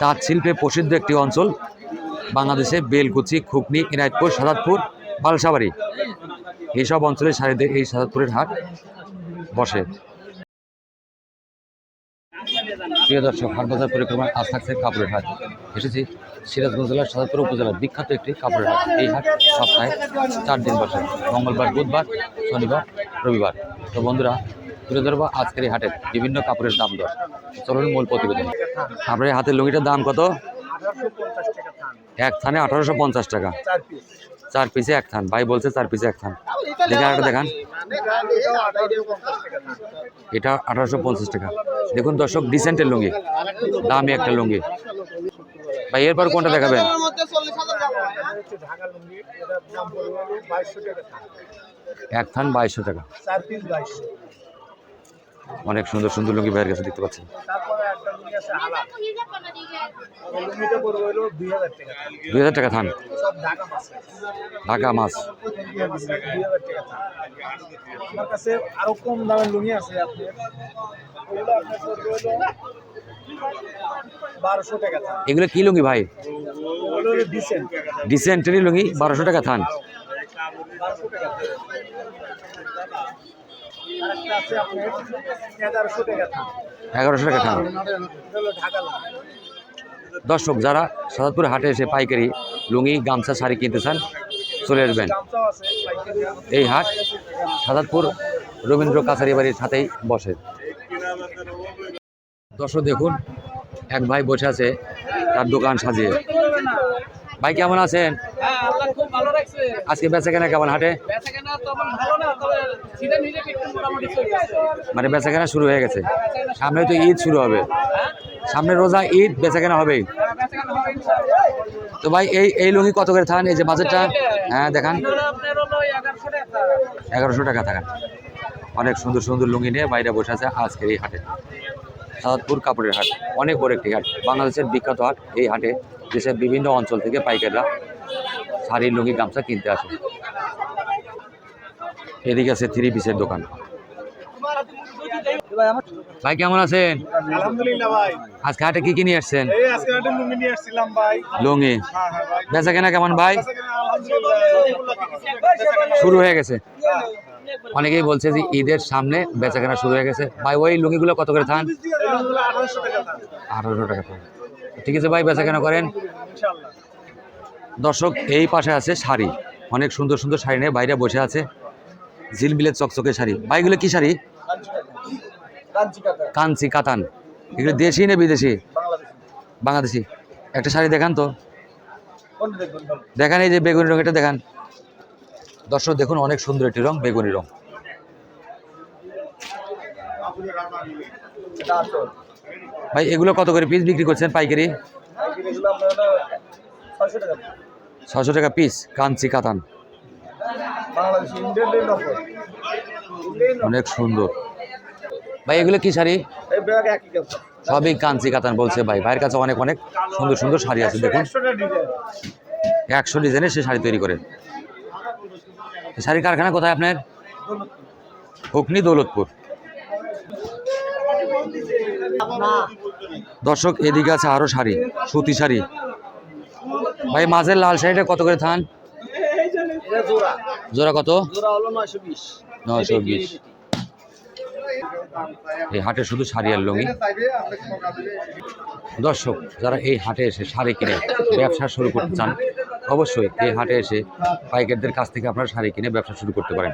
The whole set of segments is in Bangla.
তাঁত শিল্পে প্রসিদ্ধ একটি অঞ্চল বাংলাদেশে বেলকুচি, খুকনি ইনায়তপুর সাদাতপুর, বালসাবাড়ি। এইসব অঞ্চলের সারিতে এই সাদাতপুরের হাট বসে। প্রিয় দর্শক, হাট বাজার পরিক্রমায় আজ থাকছে কাপড়ের হাট। এসেছি সিরাজগঞ্জ জেলার সাদাতপুর উপজেলার বিখ্যাত একটি কাপড়ের হাট। এই হাট সপ্তাহে চার দিন বসে। মঙ্গলবার, বুধবার, শনিবার, রবিবার। তো বন্ধুরা তুলে ধরবো আজকের এই হাটের বিভিন্ন কাপড়ের দাম দর। চলুন মূল প্রতিবেদন। আপনার হাতের লুঙ্গিটার দাম কত? এক থানে আঠারোশো পঞ্চাশ টাকা। চার পিসে এক থান। ভাই বলছে চার পিসে এক থান। দেখে একটা দেখান। এটা আঠারোশো পঞ্চাশ টাকা। দেখুন দর্শক ডিসেন্টের লুঙ্গি। দামি একটা লুঙ্গি। ভাই, এরপর কোনটা দেখাবেন? এক থান বাইশশো টাকা। অনেক সুন্দর সুন্দর লুঙ্গি ভাইয়ের কাছে দেখতে পাচ্ছি। দুই হাজার টাকা। থান? ঢাকা মাছ। আমার কাছে আরও কম দামের লুঙ্গি আছে এগুলো কি লুঙ্গি ভাই? ডিসেন্টারি লুঙ্গি বারোশো টাকা থান। এগারোশো টাকা থান। দর্শক, যারা সাদাতপুর হাটে এসে পাইকারি লুঙ্গি, গামছা, শাড়ি কিনতে চান, চলে আসবেন। এই হাট সাদাতপুর রবীন্দ্র কাছারি বাড়ির সাথেই বসে। দর্শক, দেখুন, এক ভাই বসে আছে তার দোকান সাজিয়ে। ভাই কেমন আছেন? হ্যাঁ আজকে বেচা কেনা কেমন হাটে? মানে বেচা কেনা শুরু হয়ে গেছে। সামনে তো ঈদ শুরু হবে। হ্যাঁ? সামনে রোজা ঈদ বেচা কেনা হ্যাঁ, হবে তো ভাই এই এই লুঙ্গি কত করে থান এই যে বাজেটটা হ্যাঁ দেখান। এগারোশো টাকা। এগারোশো টাকা থাকা অনেক সুন্দর সুন্দর লুঙ্গি নিয়ে বাইরে বসে আছে আজকের এই হাটে। সাদাতপুর কাপড়ের হাট। অনেক বড় একটি হাট। বাংলাদেশের বিখ্যাত হাট এই হাটে। দেশের বিভিন্ন অঞ্চল থেকে পাইকাররা শাড়ি লুঙ্গি গামছা কিনতে আসে। এদিকে আছে থ্রি পিসের দোকান। ভাই কেমন আছেন? আলহামদুলিল্লাহ ভাই। আজকে হাটে কি কি নিয়ে আসছেন? এই আজকে একটা লুঙ্গি নিয়ে আসছিলাম ভাই। লুঙ্গি। হ্যাঁ হ্যাঁ ভাই। বেচা কেনা কেমন ভাই? শুরু হয়ে গেছে। অনেকেই বলছে যে ঈদের সামনে বেচা কেনা শুরু হয়ে গেছে। ভাই ওই লুঙ্গিগুলো কত করে থান? আঠারোশো টাকা আঠারোশো টাকা ঠিক আছে ভাই বেচা কেনা করেন। দর্শক এই পাশে আছে শাড়ি। অনেক সুন্দর সুন্দর শাড়ি নিয়ে বাইরে বসে আছে। ঝিলমিলের চকচকে শাড়ি। ভাইগুলো কি শাড়ি? কাঞ্চি কাতান। এগুলো দেশি না বিদেশি? বাংলাদেশি। একটা শাড়ি দেখান তো। দেখান এই যে বেগুনি রঙ এটা দেখান। দর্শক দেখুন অনেক সুন্দর একটি রং বেগুনি রং। এটা আসল ভাই, এগুলো কত করে পিস বিক্রি করছেন পাইকারি? ছশো টাকা পিস কাঞ্চি কাতান। অনেক সুন্দর। ভাই, এগুলো কি শাড়ি? সবই কাঞ্চি কাতান বলছে ভাই। ভাইয়ের কাছে অনেক অনেক সুন্দর সুন্দর শাড়ি আছে, দেখুন। একশো ডিজাইনের সে শাড়ি তৈরি করে শাড়ির কারখানা কোথায় আপনার? হুকনি দৌলতপুর। দর্শক, এদিকে আছে আরও শাড়ি, সুতি শাড়ি। ভাই, মাঝের লাল শাড়িটা কত করে থান? জোড়া কত? নয়শো বিশ। এই হাটে শুধু শাড়ি আর লুঙ্গি। দর্শক, যারা এই হাটে এসে শাড়ি কিনে, ব্যবসা শুরু করতে চান, অবশ্যই এই হাটে এসে পাইকারদের কাছ থেকে আপনারা শাড়ি কিনে ব্যবসা শুরু করতে পারেন।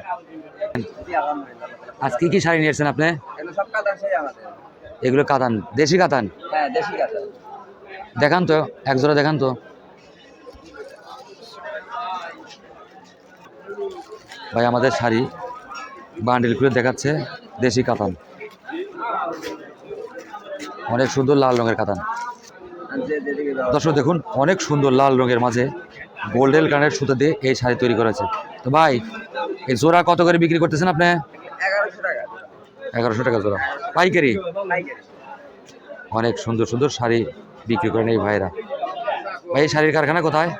আজ কি কি শাড়ি নিয়েছেন আপনি? এগুলো কাতান দেশি কাতান হ্যাঁ দেশি দেখান তো এক জোড়া দেখান তো। ভাই আমাদের শাড়ি বান্ডিল করে দেখাচ্ছে দেশি কাতান অনেক সুন্দর লাল রঙের কাতান দর্শক দেখুন অনেক সুন্দর লাল রঙের মাঝে গোল্ডেন কানের সুতো দিয়ে এই শাড়ি তৈরি করেছে। তো ভাই এই জোড়া কত করে বিক্রি করতেছেন আপনি? এগারোশো টাকা জোড়া। পাইকারি? অনেক সুন্দর সুন্দর শাড়ি বিক্রি করেন এই ভাইরা। ভাই শাড়ির কারখানা কোথায়?